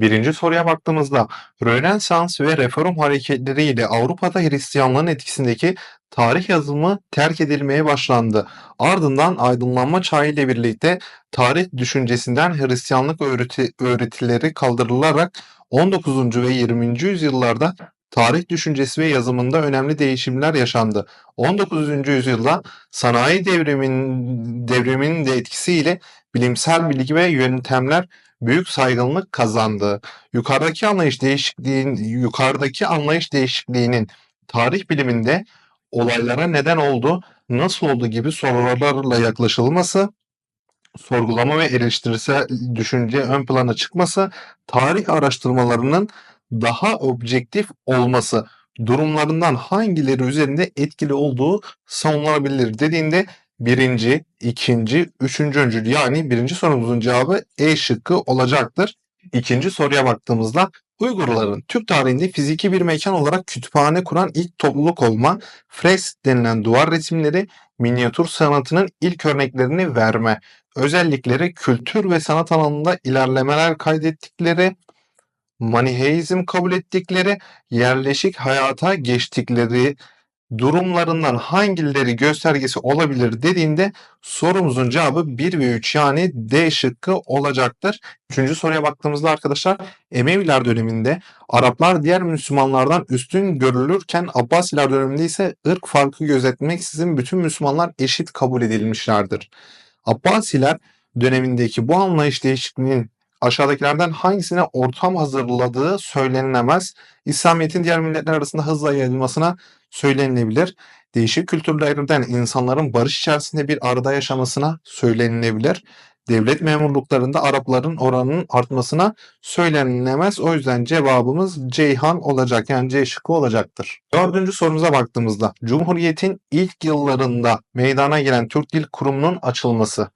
Birinci soruya baktığımızda Rönesans ve Reform hareketleriyle Avrupa'da Hristiyanlığın etkisindeki tarih yazımı terk edilmeye başlandı. Ardından aydınlanma çağı ile birlikte tarih düşüncesinden Hristiyanlık öğreti, öğretileri kaldırılarak 19. ve 20. yüzyıllarda tarih düşüncesi ve yazımında önemli değişimler yaşandı. 19. yüzyılda sanayi devrimin, devriminin de etkisiyle bilimsel bilgi ve yöntemler büyük saygınlık kazandı. Yukarıdaki anlayış değişikliğin yukarıdaki anlayış değişikliğinin tarih biliminde olaylara neden oldu, nasıl oldu gibi sorularla yaklaşılması, sorgulama ve eleştirisel düşünce ön plana çıkması, tarih araştırmalarının daha objektif olması durumlarından hangileri üzerinde etkili olduğu savunulabilir dediğinde birinci, ikinci, üçüncü öncül yani birinci sorumuzun cevabı E şıkkı olacaktır. İkinci soruya baktığımızda Uygurların Türk tarihinde fiziki bir mekan olarak kütüphane kuran ilk topluluk olma, fresk denilen duvar resimleri, minyatür sanatının ilk örneklerini verme, özellikleri kültür ve sanat alanında ilerlemeler kaydettikleri, maniheizm kabul ettikleri, yerleşik hayata geçtikleri durumlarından hangileri göstergesi olabilir dediğinde sorumuzun cevabı 1 ve 3 yani D şıkkı olacaktır. Üçüncü soruya baktığımızda arkadaşlar Emeviler döneminde Araplar diğer Müslümanlardan üstün görülürken Abbasiler döneminde ise ırk farkı gözetmeksizin bütün Müslümanlar eşit kabul edilmişlerdir. Abbasiler dönemindeki bu anlayış değişikliğinin aşağıdakilerden hangisine ortam hazırladığı söylenilemez. İslamiyet'in diğer milletler arasında hızla yayılmasına söylenilebilir. Değişik kültürlerden insanların barış içerisinde bir arada yaşamasına söylenilebilir. Devlet memurluklarında Arapların oranının artmasına söylenilemez. O yüzden cevabımız Ceyhan olacak. Yani C şıkkı olacaktır. Dördüncü sorumuza baktığımızda Cumhuriyet'in ilk yıllarında meydana gelen Türk Dil Kurumu'nun açılması,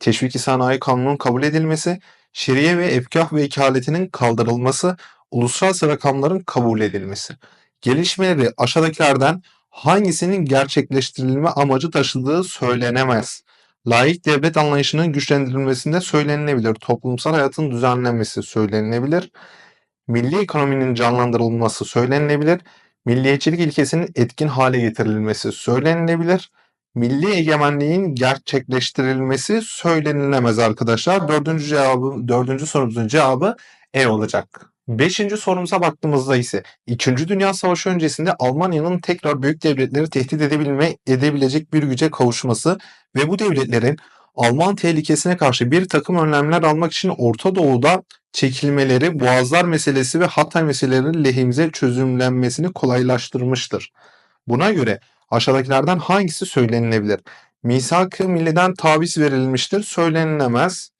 Teşvik-i Sanayi Kanunu'nun kabul edilmesi, şeriye ve efkah vekaletinin kaldırılması, uluslararası rakamların kabul edilmesi. Gelişmeleri aşağıdakilerden hangisinin gerçekleştirilme amacı taşıdığı söylenemez. Laik devlet anlayışının güçlendirilmesinde söylenilebilir. Toplumsal hayatın düzenlenmesi söylenilebilir. Milli ekonominin canlandırılması söylenilebilir. Milliyetçilik ilkesinin etkin hale getirilmesi söylenilebilir. Milli egemenliğin gerçekleştirilmesi söylenilemez arkadaşlar. Dördüncü cevabı, dördüncü sorumuzun cevabı E olacak. Beşinci sorumuza baktığımızda ise İkinci Dünya Savaşı öncesinde Almanya'nın tekrar büyük devletleri tehdit edebilme edebilecek bir güce kavuşması ve bu devletlerin Alman tehlikesine karşı bir takım önlemler almak için Orta Doğu'da çekilmeleri, Boğazlar meselesi ve Hatay meselelerinin lehimize çözümlenmesini kolaylaştırmıştır. Buna göre aşağıdakilerden hangisi söylenilebilir? Misak-ı Milli'den taviz verilmiştir, söylenilemez.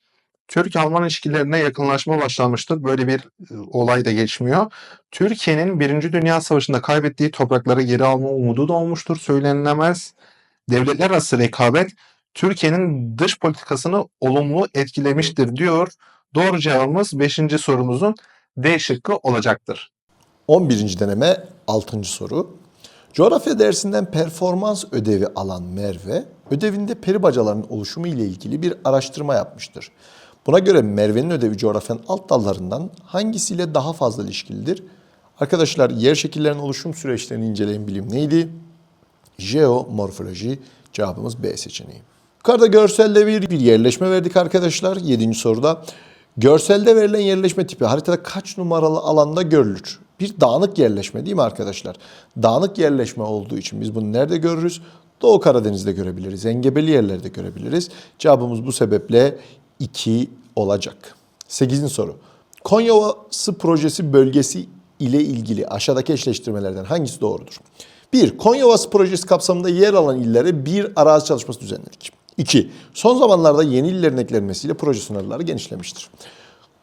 Türk-Alman ilişkilerine yakınlaşma başlamıştır. Böyle bir e, olay da geçmiyor. Türkiye'nin Birinci Dünya Savaşı'nda kaybettiği toprakları geri alma umudu da olmuştur. Söylenilemez. Devletler arası rekabet Türkiye'nin dış politikasını olumlu etkilemiştir diyor. Doğru cevabımız 5. sorumuzun D şıkkı olacaktır. 11. deneme 6. soru. Coğrafya dersinden performans ödevi alan Merve, ödevinde peri bacalarının oluşumu ile ilgili bir araştırma yapmıştır. Buna göre Merve'nin ödevi coğrafyanın alt dallarından hangisiyle daha fazla ilişkilidir? Arkadaşlar yer şekillerinin oluşum süreçlerini inceleyin bilim neydi? Jeomorfoloji cevabımız B seçeneği. Yukarıda görselde bir, bir yerleşme verdik arkadaşlar 7. soruda. Görselde verilen yerleşme tipi haritada kaç numaralı alanda görülür? Bir dağınık yerleşme değil mi arkadaşlar? Dağınık yerleşme olduğu için biz bunu nerede görürüz? Doğu Karadeniz'de görebiliriz, engebeli yerlerde görebiliriz. Cevabımız bu sebeple 2 olacak. 8. soru. Konya Ovası projesi bölgesi ile ilgili aşağıdaki eşleştirmelerden hangisi doğrudur? 1. Konya Ovası projesi kapsamında yer alan illere bir arazi çalışması düzenledik. 2. Son zamanlarda yeni illerin eklenmesiyle proje sınırları genişlemiştir.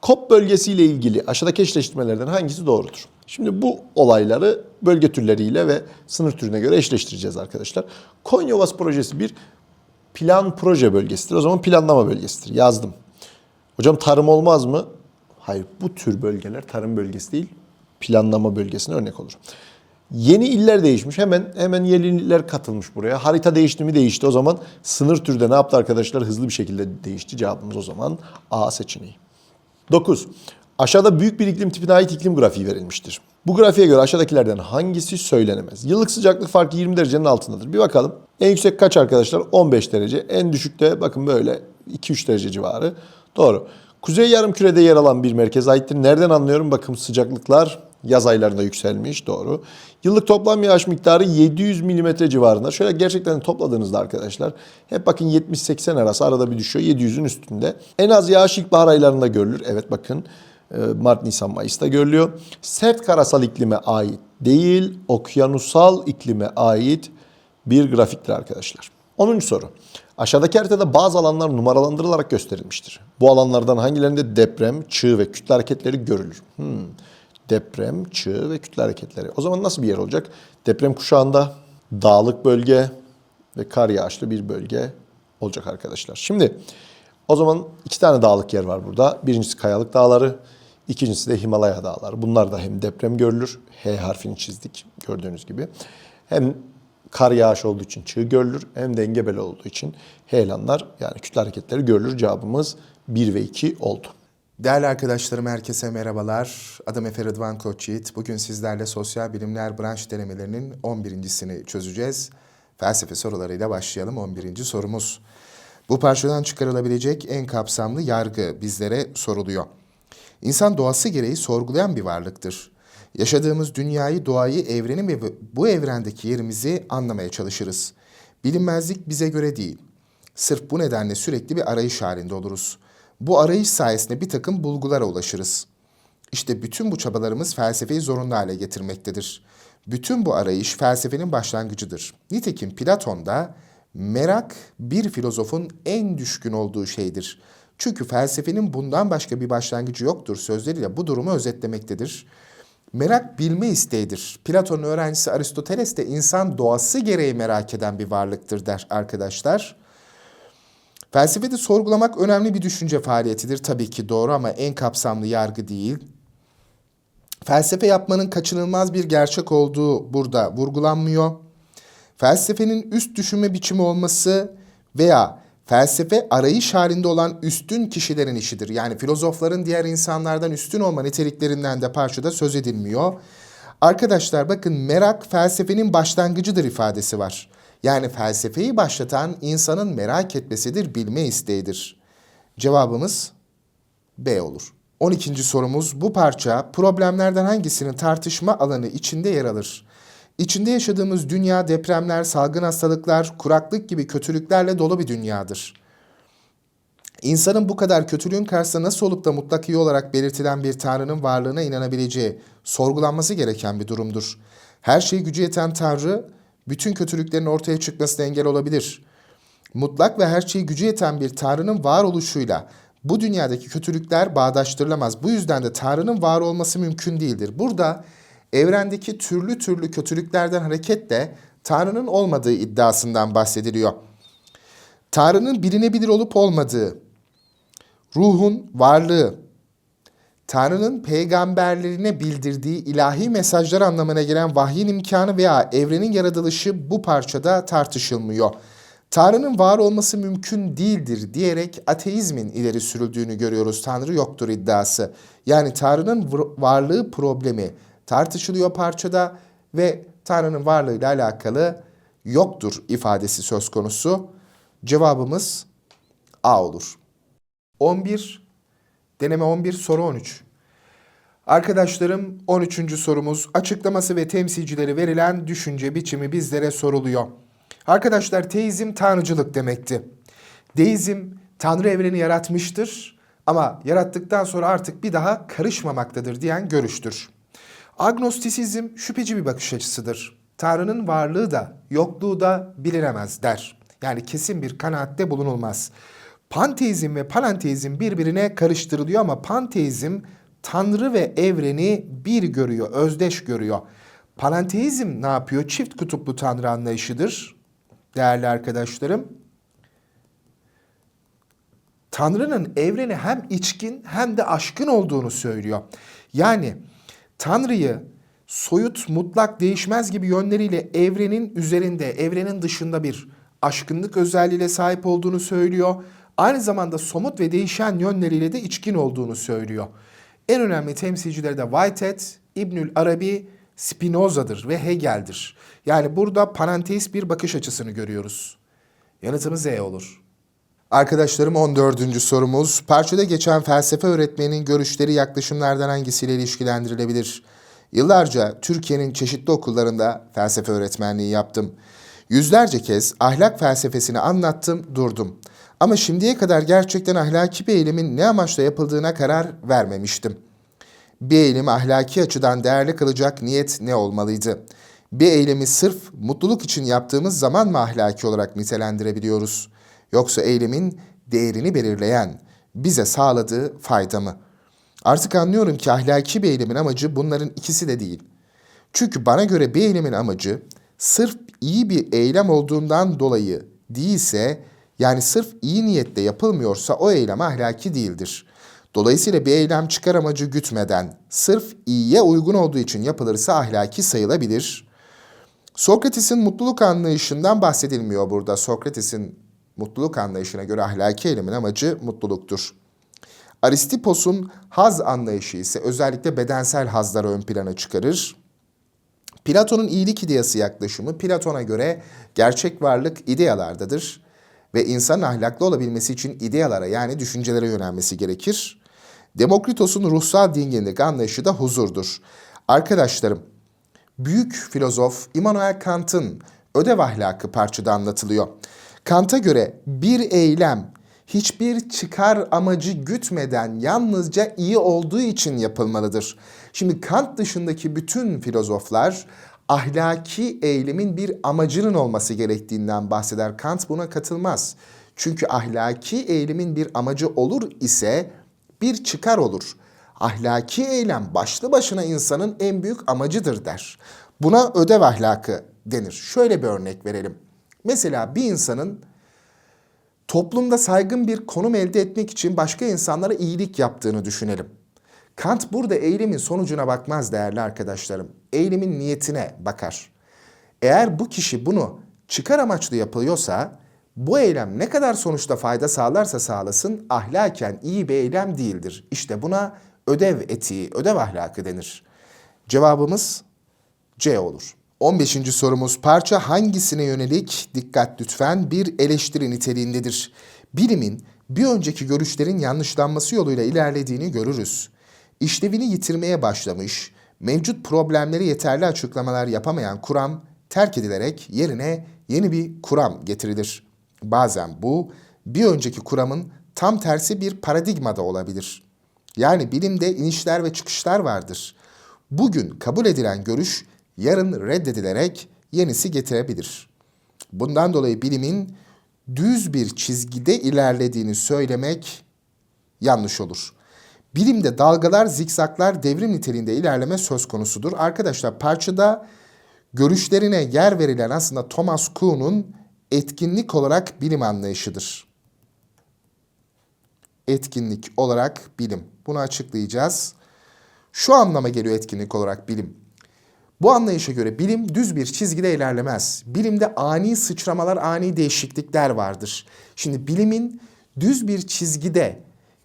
KOP bölgesiyle ilgili aşağıdaki eşleştirmelerden hangisi doğrudur? Şimdi bu olayları bölge türleriyle ve sınır türüne göre eşleştireceğiz arkadaşlar. Konya Ovası projesi bir plan proje bölgesidir. O zaman planlama bölgesidir. Yazdım. Hocam tarım olmaz mı? Hayır bu tür bölgeler tarım bölgesi değil planlama bölgesine örnek olur. Yeni iller değişmiş. Hemen hemen yeni iller katılmış buraya. Harita değişti mi değişti. O zaman sınır türde ne yaptı arkadaşlar? Hızlı bir şekilde değişti. Cevabımız o zaman A seçeneği. 9. Aşağıda büyük bir iklim tipine ait iklim grafiği verilmiştir. Bu grafiğe göre aşağıdakilerden hangisi söylenemez? Yıllık sıcaklık farkı 20 derecenin altındadır. Bir bakalım. En yüksek kaç arkadaşlar? 15 derece. En düşükte bakın böyle 2-3 derece civarı. Doğru. Kuzey yarımkürede yer alan bir merkez aittir. Nereden anlıyorum? Bakın sıcaklıklar yaz aylarında yükselmiş. Doğru. Yıllık toplam yağış miktarı 700 mm civarında. Şöyle gerçekten topladığınızda arkadaşlar hep bakın 70-80 arası arada bir düşüyor. 700'ün üstünde. En az yağış ilkbahar aylarında görülür. Evet bakın Mart, Nisan, Mayıs'ta görülüyor. Sert karasal iklime ait değil, okyanusal iklime ait bir grafiktir arkadaşlar. 10. soru. Aşağıdaki haritada bazı alanlar numaralandırılarak gösterilmiştir. Bu alanlardan hangilerinde deprem, çığ ve kütle hareketleri görülür? Hmm. Deprem, çığ ve kütle hareketleri. O zaman nasıl bir yer olacak? Deprem kuşağında dağlık bölge ve kar yağışlı bir bölge olacak arkadaşlar. Şimdi o zaman iki tane dağlık yer var burada. Birincisi Kayalık Dağları, ikincisi de Himalaya Dağları. Bunlar da hem deprem görülür, H harfini çizdik gördüğünüz gibi. Hem kar yağış olduğu için çığ görülür, hem de engebeli olduğu için heyelanlar yani kütle hareketleri görülür. Cevabımız 1 ve 2 oldu. Değerli arkadaşlarım herkese merhabalar. Adım Efe Rıdvan Koçyiğit. Bugün sizlerle sosyal bilimler branş denemelerinin 11.sini çözeceğiz. Felsefe sorularıyla başlayalım 11. sorumuz. Bu parçadan çıkarılabilecek en kapsamlı yargı bizlere soruluyor. İnsan doğası gereği sorgulayan bir varlıktır. Yaşadığımız dünyayı, doğayı, evreni ve bu evrendeki yerimizi anlamaya çalışırız. Bilinmezlik bize göre değil. Sırf bu nedenle sürekli bir arayış halinde oluruz. Bu arayış sayesinde bir takım bulgulara ulaşırız. İşte bütün bu çabalarımız felsefeyi zorunlu hale getirmektedir. Bütün bu arayış felsefenin başlangıcıdır. Nitekim Platon da merak bir filozofun en düşkün olduğu şeydir. Çünkü felsefenin bundan başka bir başlangıcı yoktur sözleriyle bu durumu özetlemektedir. Merak bilme isteğidir. Platon'un öğrencisi Aristoteles de insan doğası gereği merak eden bir varlıktır der arkadaşlar. Felsefede sorgulamak önemli bir düşünce faaliyetidir tabii ki doğru ama en kapsamlı yargı değil. Felsefe yapmanın kaçınılmaz bir gerçek olduğu burada vurgulanmıyor. Felsefenin üst düşünme biçimi olması veya felsefe arayış halinde olan üstün kişilerin işidir. Yani filozofların diğer insanlardan üstün olma niteliklerinden de parçada söz edilmiyor. Arkadaşlar bakın merak felsefenin başlangıcıdır ifadesi var. Yani felsefeyi başlatan insanın merak etmesidir, bilme isteğidir. Cevabımız B olur. 12. sorumuz bu parça problemlerden hangisinin tartışma alanı içinde yer alır? İçinde yaşadığımız dünya depremler, salgın hastalıklar, kuraklık gibi kötülüklerle dolu bir dünyadır. İnsanın bu kadar kötülüğün karşısında nasıl olup da mutlak iyi olarak belirtilen bir Tanrı'nın varlığına inanabileceği sorgulanması gereken bir durumdur. Her şeyi gücü yeten Tanrı, bütün kötülüklerin ortaya çıkmasına engel olabilir. Mutlak ve her şeyi gücü yeten bir Tanrı'nın varoluşuyla bu dünyadaki kötülükler bağdaştırılamaz. Bu yüzden de Tanrı'nın var olması mümkün değildir. Burada evrendeki türlü türlü kötülüklerden hareketle Tanrı'nın olmadığı iddiasından bahsediliyor. Tanrı'nın bilinebilir olup olmadığı, ruhun varlığı, Tanrı'nın peygamberlerine bildirdiği ilahi mesajlar anlamına gelen vahyin imkanı veya evrenin yaratılışı bu parçada tartışılmıyor. Tanrı'nın var olması mümkün değildir diyerek ateizmin ileri sürüldüğünü görüyoruz. Tanrı yoktur iddiası. Yani Tanrı'nın varlığı problemi tartışılıyor parçada ve Tanrı'nın varlığıyla alakalı yoktur ifadesi söz konusu. Cevabımız A olur. 11 Deneme 11 soru 13. Arkadaşlarım 13. sorumuz açıklaması ve temsilcileri verilen düşünce biçimi bizlere soruluyor. Arkadaşlar teizm tanrıcılık demekti. Deizm tanrı evreni yaratmıştır ama yarattıktan sonra artık bir daha karışmamaktadır diyen görüştür. Agnostisizm şüpheci bir bakış açısıdır. Tanrı'nın varlığı da yokluğu da bilinemez der. Yani kesin bir kanaatte bulunulmaz. Panteizm ve panenteizm birbirine karıştırılıyor ama panteizm Tanrı ve evreni bir görüyor, özdeş görüyor. Panenteizm ne yapıyor? Çift kutuplu Tanrı anlayışıdır. Değerli arkadaşlarım, Tanrı'nın evreni hem içkin hem de aşkın olduğunu söylüyor. Yani Tanrı'yı soyut, mutlak, değişmez gibi yönleriyle evrenin üzerinde, evrenin dışında bir aşkınlık özelliğiyle sahip olduğunu söylüyor. Aynı zamanda somut ve değişen yönleriyle de içkin olduğunu söylüyor. En önemli temsilcileri de Whitehead, İbnül Arabi, Spinoza'dır ve Hegel'dir. Yani burada panenteist bir bakış açısını görüyoruz. Yanıtımız E olur. Arkadaşlarım 14. sorumuz. Parçada geçen felsefe öğretmeninin görüşleri yaklaşımlardan hangisiyle ilişkilendirilebilir? Yıllarca Türkiye'nin çeşitli okullarında felsefe öğretmenliği yaptım. Yüzlerce kez ahlak felsefesini anlattım, durdum. Ama şimdiye kadar gerçekten ahlaki bir eylemin ne amaçla yapıldığına karar vermemiştim. Bir eylemi ahlaki açıdan değerli kılacak niyet ne olmalıydı? Bir eylemi sırf mutluluk için yaptığımız zaman mı ahlaki olarak nitelendirebiliyoruz? Yoksa eylemin değerini belirleyen, bize sağladığı fayda mı? Artık anlıyorum ki ahlaki bir eylemin amacı bunların ikisi de değil. Çünkü bana göre bir eylemin amacı sırf iyi bir eylem olduğundan dolayı değilse, yani sırf iyi niyetle yapılmıyorsa o eylem ahlaki değildir. Dolayısıyla bir eylem çıkar amacı gütmeden, sırf iyiye uygun olduğu için yapılırsa ahlaki sayılabilir. Sokrates'in mutluluk anlayışından bahsedilmiyor burada. Sokrates'in mutluluk anlayışına göre ahlaki eylemin amacı mutluluktur. Aristipos'un haz anlayışı ise özellikle bedensel hazları ön plana çıkarır. Platon'un iyilik ideyası yaklaşımı Platon'a göre gerçek varlık ideyalardadır ve insanın ahlaklı olabilmesi için ideyalara yani düşüncelere yönelmesi gerekir. Demokritos'un ruhsal dinginlik anlayışı da huzurdur. Arkadaşlarım, büyük filozof Immanuel Kant'ın ödev ahlakı parçada anlatılıyor. Kant'a göre bir eylem hiçbir çıkar amacı gütmeden yalnızca iyi olduğu için yapılmalıdır. Şimdi Kant dışındaki bütün filozoflar ahlaki eylemin bir amacının olması gerektiğinden bahseder. Kant buna katılmaz. Çünkü ahlaki eylemin bir amacı olur ise bir çıkar olur. Ahlaki eylem başlı başına insanın en büyük amacıdır der. Buna ödev ahlakı denir. Şöyle bir örnek verelim. Mesela bir insanın toplumda saygın bir konum elde etmek için başka insanlara iyilik yaptığını düşünelim. Kant burada eylemin sonucuna bakmaz değerli arkadaşlarım. Eylemin niyetine bakar. Eğer bu kişi bunu çıkar amaçlı yapıyorsa bu eylem ne kadar sonuçta fayda sağlarsa sağlasın ahlaken iyi bir eylem değildir. İşte buna ödev etiği, ödev ahlakı denir. Cevabımız C olur. 15. sorumuz parça hangisine yönelik dikkat lütfen bir eleştiri niteliğindedir. Bilimin bir önceki görüşlerin yanlışlanması yoluyla ilerlediğini görürüz. İşlevini yitirmeye başlamış, mevcut problemleri yeterli açıklamalar yapamayan kuram terk edilerek yerine yeni bir kuram getirilir. Bazen bu bir önceki kuramın tam tersi bir paradigmada olabilir. Yani bilimde inişler ve çıkışlar vardır. Bugün kabul edilen görüş yarın reddedilerek yenisi getirebilir. Bundan dolayı bilimin düz bir çizgide ilerlediğini söylemek yanlış olur. Bilimde dalgalar, zikzaklar, devrim niteliğinde ilerleme söz konusudur. Arkadaşlar parçada görüşlerine yer verilen aslında Thomas Kuhn'un etkinlik olarak bilim anlayışıdır. Etkinlik olarak bilim. Bunu açıklayacağız. Şu anlama geliyor etkinlik olarak bilim. Bu anlayışa göre bilim düz bir çizgide ilerlemez. Bilimde ani sıçramalar, ani değişiklikler vardır. Şimdi bilimin düz bir çizgide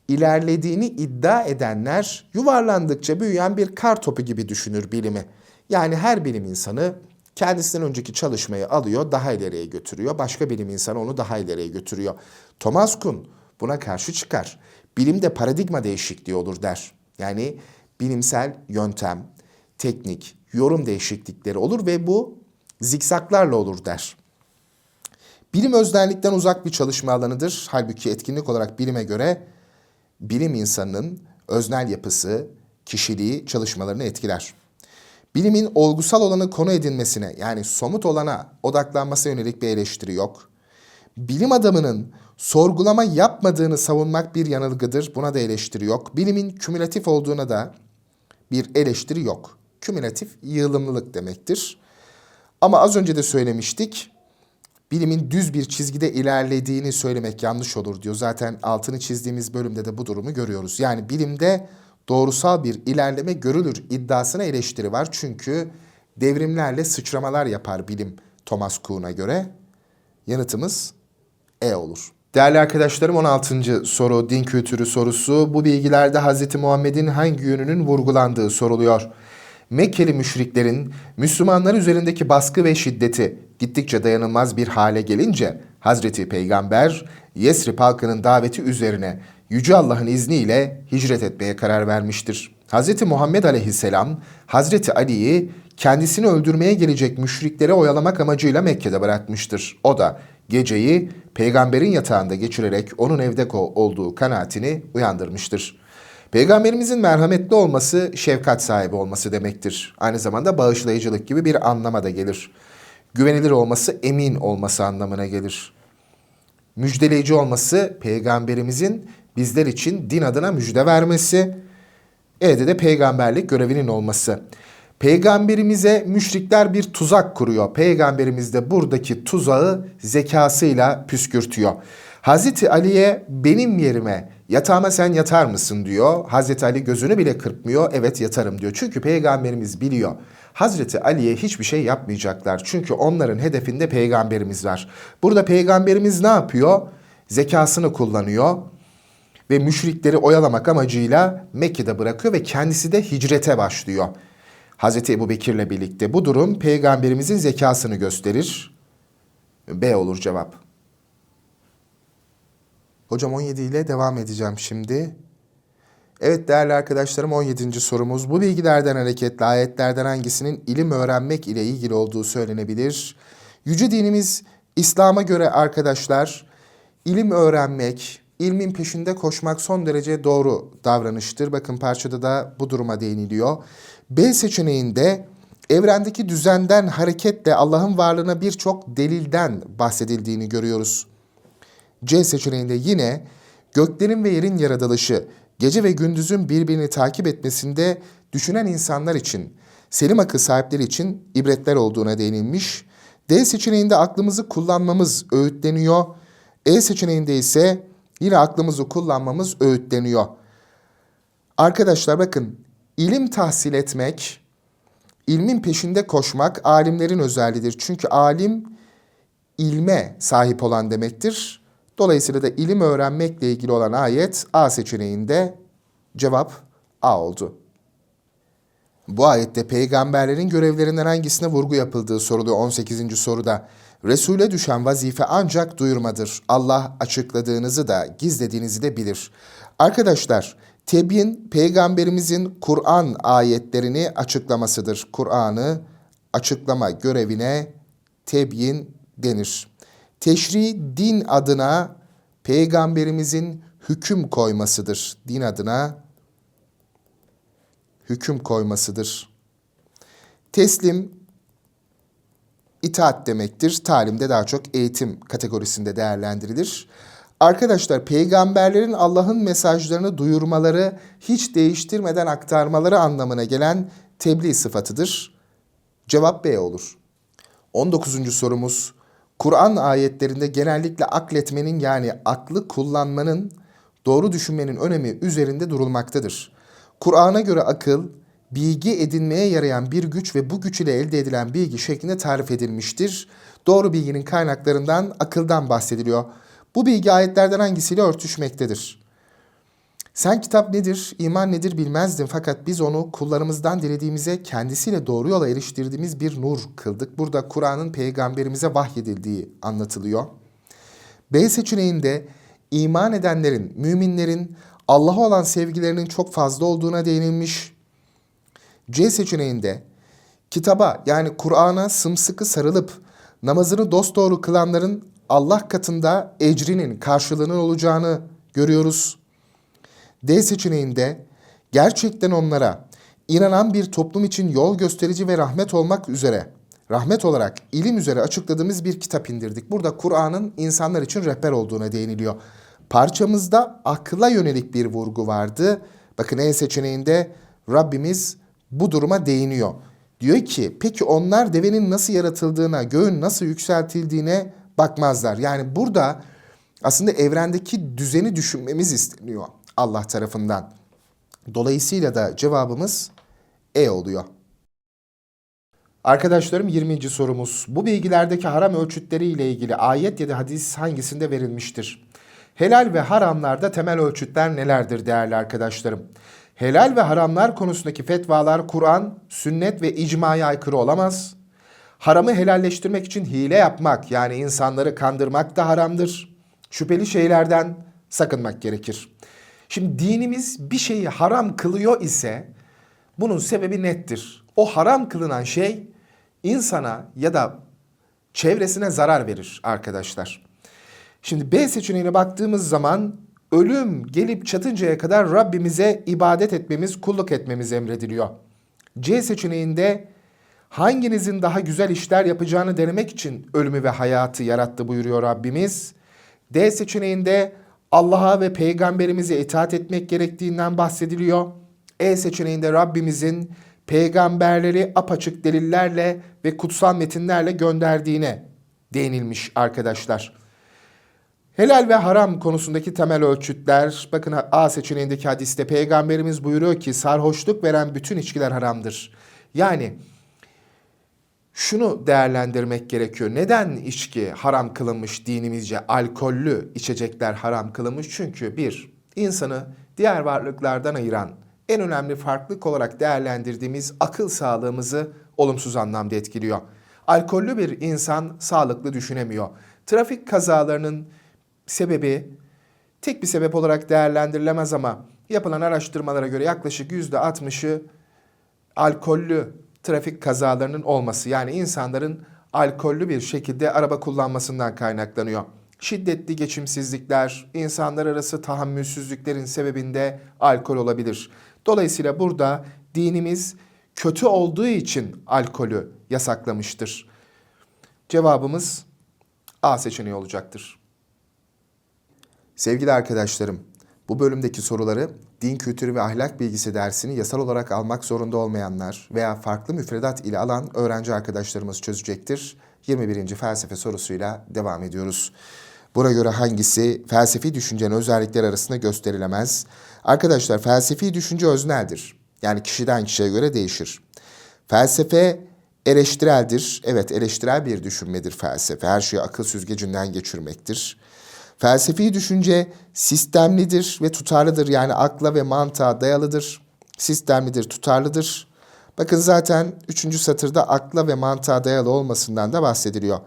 ilerlediğini iddia edenler yuvarlandıkça büyüyen bir kar topu gibi düşünür bilimi. Yani her bilim insanı kendisinden önceki çalışmayı alıyor, daha ileriye götürüyor. Başka bilim insanı onu daha ileriye götürüyor. Thomas Kuhn buna karşı çıkar. Bilimde paradigma değişikliği olur der. Yani bilimsel yöntem, teknik, yorum değişiklikleri olur ve bu zikzaklarla olur der. Bilim öznellikten uzak bir çalışma alanıdır. Halbuki etkinlik olarak bilime göre bilim insanının öznel yapısı, kişiliği çalışmalarını etkiler. Bilimin olgusal olanı konu edinmesine yani somut olana odaklanmasına yönelik bir eleştiri yok. Bilim adamının sorgulama yapmadığını savunmak bir yanılgıdır. Buna da eleştiri yok. Bilimin kümülatif olduğuna da bir eleştiri yok. Kümülatif yığılımlılık demektir. Ama az önce de söylemiştik. Bilimin düz bir çizgide ilerlediğini söylemek yanlış olur diyor. Zaten altını çizdiğimiz bölümde de bu durumu görüyoruz. Yani bilimde doğrusal bir ilerleme görülür iddiasına eleştiri var. Çünkü devrimlerle sıçramalar yapar bilim Thomas Kuhn'a göre. Yanıtımız E olur. Değerli arkadaşlarım 16. soru din kültürü sorusu. Bu bilgilerde Hz. Muhammed'in hangi yönünün vurgulandığı soruluyor. Mekkeli müşriklerin Müslümanlar üzerindeki baskı ve şiddeti gittikçe dayanılmaz bir hale gelince Hazreti Peygamber Yesrib halkının daveti üzerine Yüce Allah'ın izniyle hicret etmeye karar vermiştir. Hz. Muhammed aleyhisselam Hazreti Ali'yi kendisini öldürmeye gelecek müşriklere oyalamak amacıyla Mekke'de bırakmıştır. O da geceyi peygamberin yatağında geçirerek onun evde olduğu kanaatini uyandırmıştır. Peygamberimizin merhametli olması, şefkat sahibi olması demektir. Aynı zamanda bağışlayıcılık gibi bir anlama da gelir. Güvenilir olması, emin olması anlamına gelir. Müjdeleyici olması, peygamberimizin bizler için din adına müjde vermesi, evde de peygamberlik görevinin olması. Peygamberimize müşrikler bir tuzak kuruyor. Peygamberimiz de buradaki tuzağı zekasıyla püskürtüyor. Hazreti Ali'ye benim yerime yatağıma sen yatar mısın diyor. Hazreti Ali gözünü bile kırpmıyor. Evet yatarım diyor. Çünkü peygamberimiz biliyor. Hazreti Ali'ye hiçbir şey yapmayacaklar. Çünkü onların hedefinde peygamberimiz var. Burada peygamberimiz ne yapıyor? Zekasını kullanıyor ve müşrikleri oyalamak amacıyla Mekke'de bırakıyor ve kendisi de hicrete başlıyor. Hazreti Ebu Bekir'le birlikte bu durum peygamberimizin zekasını gösterir. B olur cevap. Hocam 17 ile devam edeceğim şimdi. Evet değerli arkadaşlarım 17. sorumuz. Bu bilgilerden hareketle ayetlerden hangisinin ilim öğrenmek ile ilgili olduğu söylenebilir? Yüce dinimiz İslam'a göre arkadaşlar ilim öğrenmek, ilmin peşinde koşmak son derece doğru davranıştır. Bakın parçada da bu duruma değiniliyor. B seçeneğinde evrendeki düzenden hareketle Allah'ın varlığına birçok delilden bahsedildiğini görüyoruz. C seçeneğinde yine göklerin ve yerin yaratılışı, gece ve gündüzün birbirini takip etmesinde düşünen insanlar için, selim akıl sahipleri için ibretler olduğuna değinilmiş. D seçeneğinde aklımızı kullanmamız öğütleniyor. E seçeneğinde ise yine aklımızı kullanmamız öğütleniyor. Arkadaşlar bakın ilim tahsil etmek, ilmin peşinde koşmak alimlerin özelliğidir. Çünkü alim ilme sahip olan demektir. Dolayısıyla da ilim öğrenmekle ilgili olan ayet A seçeneğinde cevap A oldu. Bu ayette peygamberlerin görevlerinden hangisine vurgu yapıldığı soruluyor 18. soruda. Resul'e düşen vazife ancak duyurmadır. Allah açıkladığınızı da gizlediğinizi de bilir. Arkadaşlar, tebyin peygamberimizin Kur'an ayetlerini açıklamasıdır. Kur'an'ı açıklama görevine tebyin denir. Teşri din adına peygamberimizin hüküm koymasıdır. Din adına hüküm koymasıdır. Teslim itaat demektir. Talimde daha çok eğitim kategorisinde değerlendirilir. Arkadaşlar peygamberlerin Allah'ın mesajlarını duyurmaları, hiç değiştirmeden aktarmaları anlamına gelen tebliğ sıfatıdır. Cevap B olur. 19. sorumuz Kur'an ayetlerinde genellikle akletmenin yani aklı kullanmanın, doğru düşünmenin önemi üzerinde durulmaktadır. Kur'an'a göre akıl, bilgi edinmeye yarayan bir güç ve bu güç ile elde edilen bilgi şeklinde tarif edilmiştir. Doğru bilginin kaynaklarından akıldan bahsediliyor. Bu bilgi ayetlerden hangisiyle örtüşmektedir? Sen kitap nedir, iman nedir bilmezdin fakat biz onu kullarımızdan dilediğimize kendisiyle doğru yola eriştirdiğimiz bir nur kıldık. Burada Kur'an'ın peygamberimize vahyedildiği anlatılıyor. B seçeneğinde iman edenlerin, müminlerin Allah'a olan sevgilerinin çok fazla olduğuna değinilmiş. C seçeneğinde kitaba yani Kur'an'a sımsıkı sarılıp namazını dosdoğru kılanların Allah katında ecrinin karşılığının olacağını görüyoruz. D seçeneğinde gerçekten onlara inanan bir toplum için yol gösterici ve rahmet olmak üzere, rahmet olarak ilim üzere açıkladığımız bir kitap indirdik. Burada Kur'an'ın insanlar için rehber olduğuna değiniliyor. Parçamızda akla yönelik bir vurgu vardı. Bakın E seçeneğinde Rabbimiz bu duruma değiniyor. Diyor ki peki onlar devenin nasıl yaratıldığına, göğün nasıl yükseltildiğine bakmazlar. Yani burada aslında evrendeki düzeni düşünmemiz isteniyor Allah tarafından. Dolayısıyla da cevabımız E oluyor. Arkadaşlarım 20. sorumuz. Bu bilgilerdeki haram ölçütleri ile ilgili ayet ya da hadis hangisinde verilmiştir? Helal ve haramlarda temel ölçütler nelerdir değerli arkadaşlarım? Helal ve haramlar konusundaki fetvalar Kur'an, sünnet ve icmaya aykırı olamaz. Haramı helalleştirmek için hile yapmak yani insanları kandırmak da haramdır. Şüpheli şeylerden sakınmak gerekir. Şimdi dinimiz bir şeyi haram kılıyor ise bunun sebebi nettir. O haram kılınan şey insana ya da çevresine zarar verir arkadaşlar. Şimdi B seçeneğine baktığımız zaman ölüm gelip çatıncaya kadar Rabbimize ibadet etmemiz, kulluk etmemiz emrediliyor. C seçeneğinde hanginizin daha güzel işler yapacağını denemek için ölümü ve hayatı yarattı buyuruyor Rabbimiz. D seçeneğinde Allah'a ve peygamberimize itaat etmek gerektiğinden bahsediliyor. E seçeneğinde Rabbimizin peygamberleri apaçık delillerle ve kutsal metinlerle gönderdiğine değinilmiş arkadaşlar. Helal ve haram konusundaki temel ölçütler, bakın A seçeneğindeki hadiste peygamberimiz buyuruyor ki sarhoşluk veren bütün içkiler haramdır. Yani şunu değerlendirmek gerekiyor. Neden içki haram kılınmış dinimizce? Alkollü içecekler haram kılınmış. Çünkü bir, insanı diğer varlıklardan ayıran en önemli farklılık olarak değerlendirdiğimiz akıl sağlığımızı olumsuz anlamda etkiliyor. Alkollü bir insan sağlıklı düşünemiyor. Trafik kazalarının sebebi tek bir sebep olarak değerlendirilemez ama yapılan araştırmalara göre yaklaşık %60'ı alkollü trafik kazalarının olması yani insanların alkollü bir şekilde araba kullanmasından kaynaklanıyor. Şiddetli geçimsizlikler, insanlar arası tahammülsüzlüklerin sebebinde alkol olabilir. Dolayısıyla burada dinimiz kötü olduğu için alkolü yasaklamıştır. Cevabımız A seçeneği olacaktır. Sevgili arkadaşlarım, bu bölümdeki soruları din kültürü ve ahlak bilgisi dersini yasal olarak almak zorunda olmayanlar veya farklı müfredat ile alan öğrenci arkadaşlarımız çözecektir. 21. felsefe sorusuyla devam ediyoruz. Buna göre hangisi felsefi düşüncenin özellikleri arasında gösterilemez? Arkadaşlar felsefi düşünce özneldir. Yani kişiden kişiye göre değişir. Felsefe eleştireldir. Evet eleştirel bir düşünmedir felsefe. Her şeyi akıl süzgecinden geçirmektir. Felsefi düşünce sistemlidir ve tutarlıdır. Yani akla ve mantığa dayalıdır. Sistemlidir, tutarlıdır. Bakın zaten üçüncü satırda akla ve mantığa dayalı olmasından da bahsediliyor.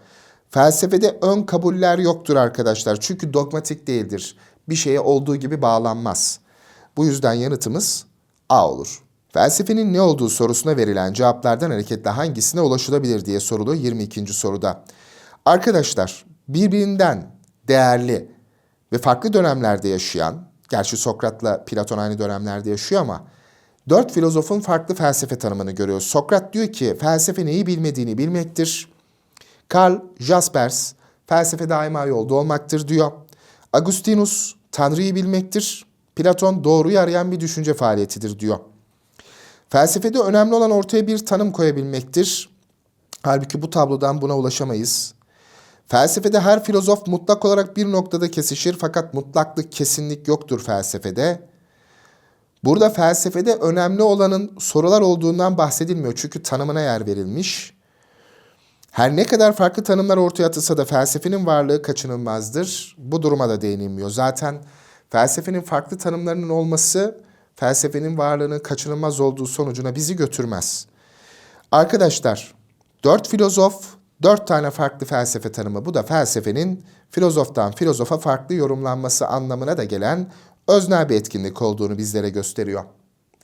Felsefede ön kabuller yoktur arkadaşlar. Çünkü dogmatik değildir. Bir şeye olduğu gibi bağlanmaz. Bu yüzden yanıtımız A olur. Felsefenin ne olduğu sorusuna verilen cevaplardan hareketle hangisine ulaşılabilir diye sorulu 22. soruda. Arkadaşlar birbirinden değerli ve farklı dönemlerde yaşayan, gerçi Sokrat'la Platon aynı dönemlerde yaşıyor ama dört filozofun farklı felsefe tanımını görüyoruz. Sokrat diyor ki felsefe neyi bilmediğini bilmektir. Karl Jaspers felsefe daima yolda olmaktır diyor. Agustinus Tanrı'yı bilmektir. Platon doğruyu arayan bir düşünce faaliyetidir diyor. Felsefede önemli olan ortaya bir tanım koyabilmektir. Halbuki bu tablodan buna ulaşamayız. Felsefede her filozof mutlak olarak bir noktada kesişir fakat mutlaklık, kesinlik yoktur felsefede. Burada felsefede önemli olanın sorular olduğundan bahsedilmiyor çünkü tanımına yer verilmiş. Her ne kadar farklı tanımlar ortaya atılsa da felsefenin varlığı kaçınılmazdır. Bu duruma da değinilmiyor. Zaten felsefenin farklı tanımlarının olması felsefenin varlığının kaçınılmaz olduğu sonucuna bizi götürmez. Arkadaşlar, dört filozof, dört tane farklı felsefe tanımı. Bu da felsefenin filozoftan filozofa farklı yorumlanması anlamına da gelen öznel bir etkinlik olduğunu bizlere gösteriyor.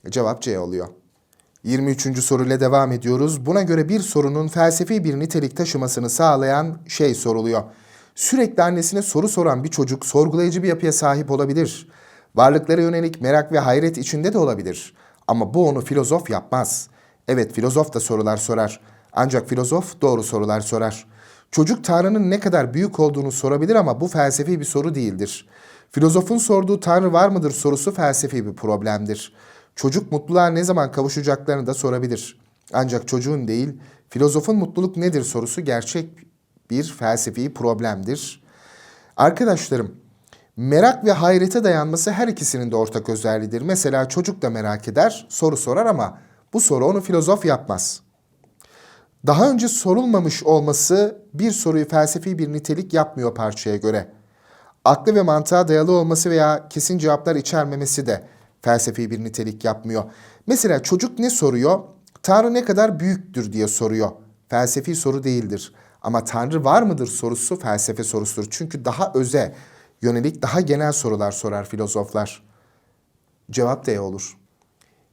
Cevap C oluyor. 23. soruyla devam ediyoruz. Buna göre bir sorunun felsefi bir nitelik taşımasını sağlayan şey soruluyor. Sürekli annesine soru soran bir çocuk sorgulayıcı bir yapıya sahip olabilir. Varlıklara yönelik merak ve hayret içinde de olabilir. Ama bu onu filozof yapmaz. Evet filozof da sorular sorar. Ancak filozof doğru sorular sorar. Çocuk Tanrı'nın ne kadar büyük olduğunu sorabilir ama bu felsefi bir soru değildir. Filozofun sorduğu Tanrı var mıdır sorusu felsefi bir problemdir. Çocuk mutluluğa ne zaman kavuşacaklarını da sorabilir. Ancak çocuğun değil, filozofun mutluluk nedir sorusu gerçek bir felsefi problemdir. Arkadaşlarım, merak ve hayrete dayanması her ikisinin de ortak özelliğidir. Mesela çocuk da merak eder, soru sorar ama bu soru onu filozof yapmaz. Daha önce sorulmamış olması bir soruyu felsefi bir nitelik yapmıyor parçaya göre. aklı ve mantığa dayalı olması veya kesin cevaplar içermemesi de felsefi bir nitelik yapmıyor. Mesela çocuk ne soruyor? Tanrı ne kadar büyüktür diye soruyor. Felsefi soru değildir. Ama Tanrı var mıdır sorusu felsefe sorusudur. Çünkü daha öze yönelik daha genel sorular sorar filozoflar. Cevap D olur.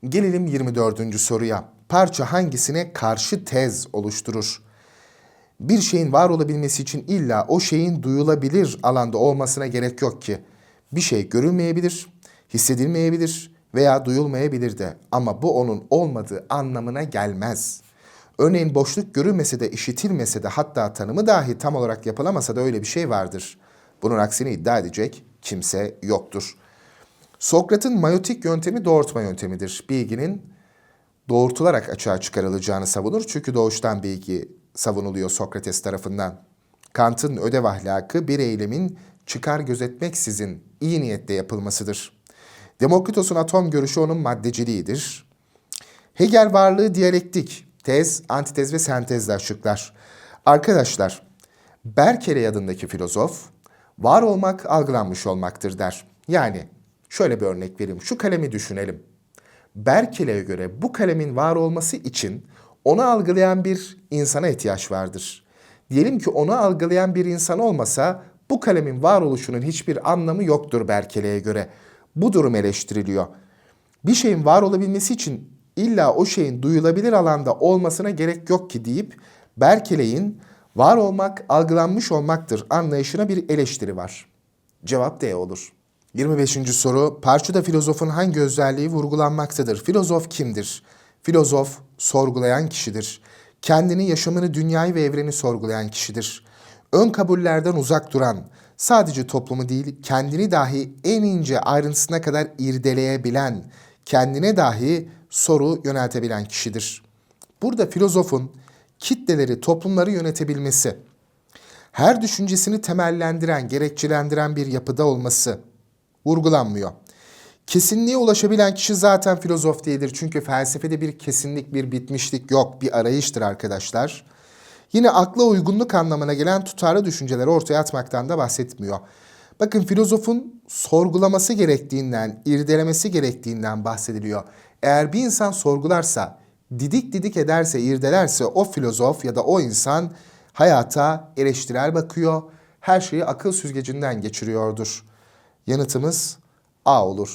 Gelelim 24. soruya. Parça hangisine karşı tez oluşturur? Bir şeyin var olabilmesi için illa o şeyin duyulabilir alanda olmasına gerek yok ki. Bir şey görülmeyebilir, hissedilmeyebilir veya duyulmayabilir de ama bu onun olmadığı anlamına gelmez. Örneğin boşluk görülmese de işitilmese de hatta tanımı dahi tam olarak yapılamasa da öyle bir şey vardır. Bunun aksini iddia edecek kimse yoktur. Sokrat'ın mayotik yöntemi doğurtma yöntemidir. Bilginin doğurtularak açığa çıkarılacağını savunur. Çünkü doğuştan bilgi savunuluyor Sokrates tarafından. Kant'ın ödev ahlakı bir eylemin çıkar gözetmeksizin iyi niyetle yapılmasıdır. Demokritos'un atom görüşü onun maddeciliğidir. Hegel varlığı diyalektik, tez, antitez ve sentezle açıklar. Arkadaşlar, Berkeley adındaki filozof, var olmak algılanmış olmaktır der. Yani şöyle bir örnek vereyim. Şu kalemi düşünelim. Berkeley'e göre bu kalemin var olması için onu algılayan bir insana ihtiyaç vardır. Diyelim ki onu algılayan bir insan olmasa bu kalemin varoluşunun hiçbir anlamı yoktur Berkeley'e göre. Bu durum eleştiriliyor. Bir şeyin var olabilmesi için illa o şeyin duyulabilir alanda olmasına gerek yok ki deyip Berkeley'in var olmak algılanmış olmaktır anlayışına bir eleştiri var. Cevap D olur. 25. soru. Parçada filozofun hangi özelliği vurgulanmaktadır? Filozof kimdir? Filozof sorgulayan kişidir. Kendini, yaşamını, dünyayı ve evreni sorgulayan kişidir. Ön kabullerden uzak duran, sadece toplumu değil kendini dahi en ince ayrıntısına kadar irdeleyebilen, kendine dahi soru yöneltebilen kişidir. Burada filozofun kitleleri, toplumları yönetebilmesi, her düşüncesini temellendiren, gerekçelendiren bir yapıda olması vurgulanmıyor. Kesinliğe ulaşabilen kişi zaten filozof değildir. Çünkü felsefede bir kesinlik, bir bitmişlik yok. Bir arayıştır arkadaşlar. Yine akla uygunluk anlamına gelen tutarlı düşünceleri ortaya atmaktan da bahsetmiyor. Bakın filozofun sorgulaması gerektiğinden, irdelemesi gerektiğinden bahsediliyor. Eğer bir insan sorgularsa, didik didik ederse, irdelerse o filozof ya da o insan hayata eleştirel bakıyor, her şeyi akıl süzgecinden geçiriyordur. Yanıtımız A olur.